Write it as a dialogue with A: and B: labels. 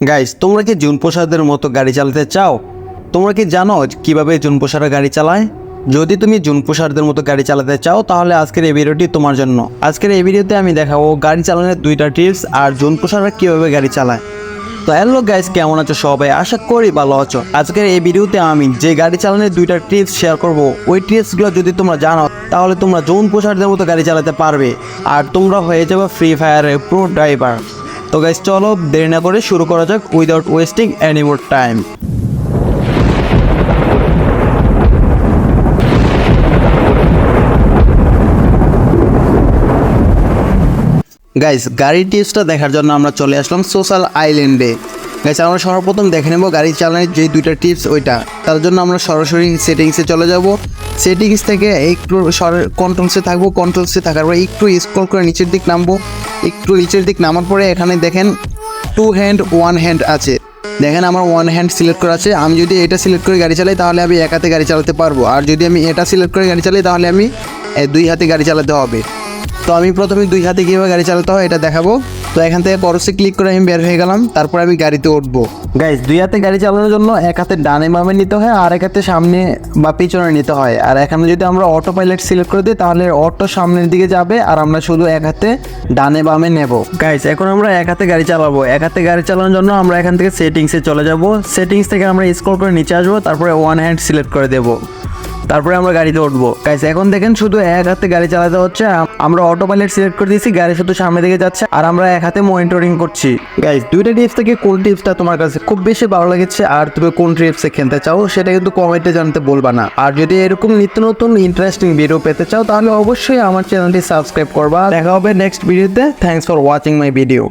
A: Guys তোমরা কি June প্রসাদের মতো গাড়ি চালাতে চাও? তোমরা কি জানো কীভাবে জুন প্রসারা গাড়ি চালায়? যদি তুমি জুন প্রসারদের মতো গাড়ি চালাতে চাও, তাহলে আজকের এই ভিডিওটি তোমার জন্য। আজকের এই ভিডিওতে আমি দেখাবো গাড়ি চালানোর দুইটা টিপস আর জুন প্রসাররা কীভাবে গাড়ি চালায়। তো হ্যালো গাইস কেমন আছো সবাই? আশা করি ভালো আছো। আজকের এই ভিডিওতে আমি যে গাড়ি চালানোর দুইটা টিপস শেয়ার করব, ওই টিপসগুলো যদি তোমরা জানো, তাহলে তোমরা জুন প্রসারদের মতো গাড়ি চালাতে পারবে। আর তোমরা হয়ে যাবে ফ্রি ফায়ারের প্রো ড্রাইভার তো গাইস চলো দেরি না করে শুরু করা যাক without wasting any more time guys গাড়ির টিপসটা দেখার জন্য আমরা চলে আসলাম সোশ্যাল আইল্যান্ডে গাইস আমরা সর্বপ্রথম দেখে নেব গাড়ি চালানোর যে দুইটা টিপস ওইটা। তার জন্য আমরা সরাসরি সেটিংসে চলে যাব। সেটিংস থেকে একটু কন্ট্রোলসে থাকব কন্ট্রোলসে থাকার পরে একটু স্ক্রল করে নিচের দিক নামবো। একটু নিচের দিক নামার পরে এখানে দেখেন টু হ্যান্ড ওয়ান হ্যান্ড আছে। দেখেন আমার ওয়ান হ্যান্ড সিলেক্ট করা আছে। আমি যদি এটা সিলেক্ট করে গাড়ি চালাই, তাহলে আমি এক হাতে গাড়ি চালাতে পারব। আর যদি আমি এটা সিলেক্ট করে গাড়ি চালাই, তাহলে আমি দুই হাতে গাড়ি চালাতে হবে। তো আমি প্রথমে দুই হাতে কীভাবে গাড়ি চালাতে হয়, এটা দেখাবো। তো এখান থেকে পরশে ক্লিক করে আমি বের হয়ে গেলাম, তারপর আমি গাড়িতে উঠবো। গাইজ দুই হাতে গাড়ি চালানোর জন্য এক হাতে ডানে বামে নিতে হয়, আর এক হাতে সামনে বা পিছনে নিতে হয়। আর এখানে যদি আমরা অটো পাইলট সিলেক্ট করে দিই, তাহলে অটো সামনের দিকে যাবে, আর আমরা শুধু এক হাতে ডানে বামে নেব। গাইজ এখন আমরা এক হাতে গাড়ি চালাবো। এক হাতে গাড়ি চালানোর জন্য আমরা এখান থেকে সেটিংসে চলে যাব। সেটিংস থেকে আমরা স্ক্রল করে নিচে আসব, তারপরে ওয়ান হ্যান্ড সিলেক্ট করে দেবো। তারপরে আমরা গাড়িতে উঠবো। গাইস এখন দেখেন শুধু এক হাতে গাড়ি চালাতে হচ্ছে আমরা অটো পাইলট সিলেক্ট করে দিয়েছি, গাড়ি শুধু সামনে দিকে যাচ্ছে, আর আমরা এক হাতে মনিটরিং করছি। গাইস দুইটা টিপস থেকে কোন টিপসটা তোমার কাছে খুব বেশি ভালো লেগেছে, আর তুমি কোন টিপসে খেলতে চাও সেটা কিন্তু কমেন্টে জানতে বলবা না। আর যদি এরকম নিত্য নতুন ইন্টারেস্টিং ভিডিও পেতে চাও, তাহলে অবশ্যই আমার চ্যানেলটি সাবস্ক্রাইব করবা। দেখা হবে নেক্সট ভিডিওতে thanks for watching my video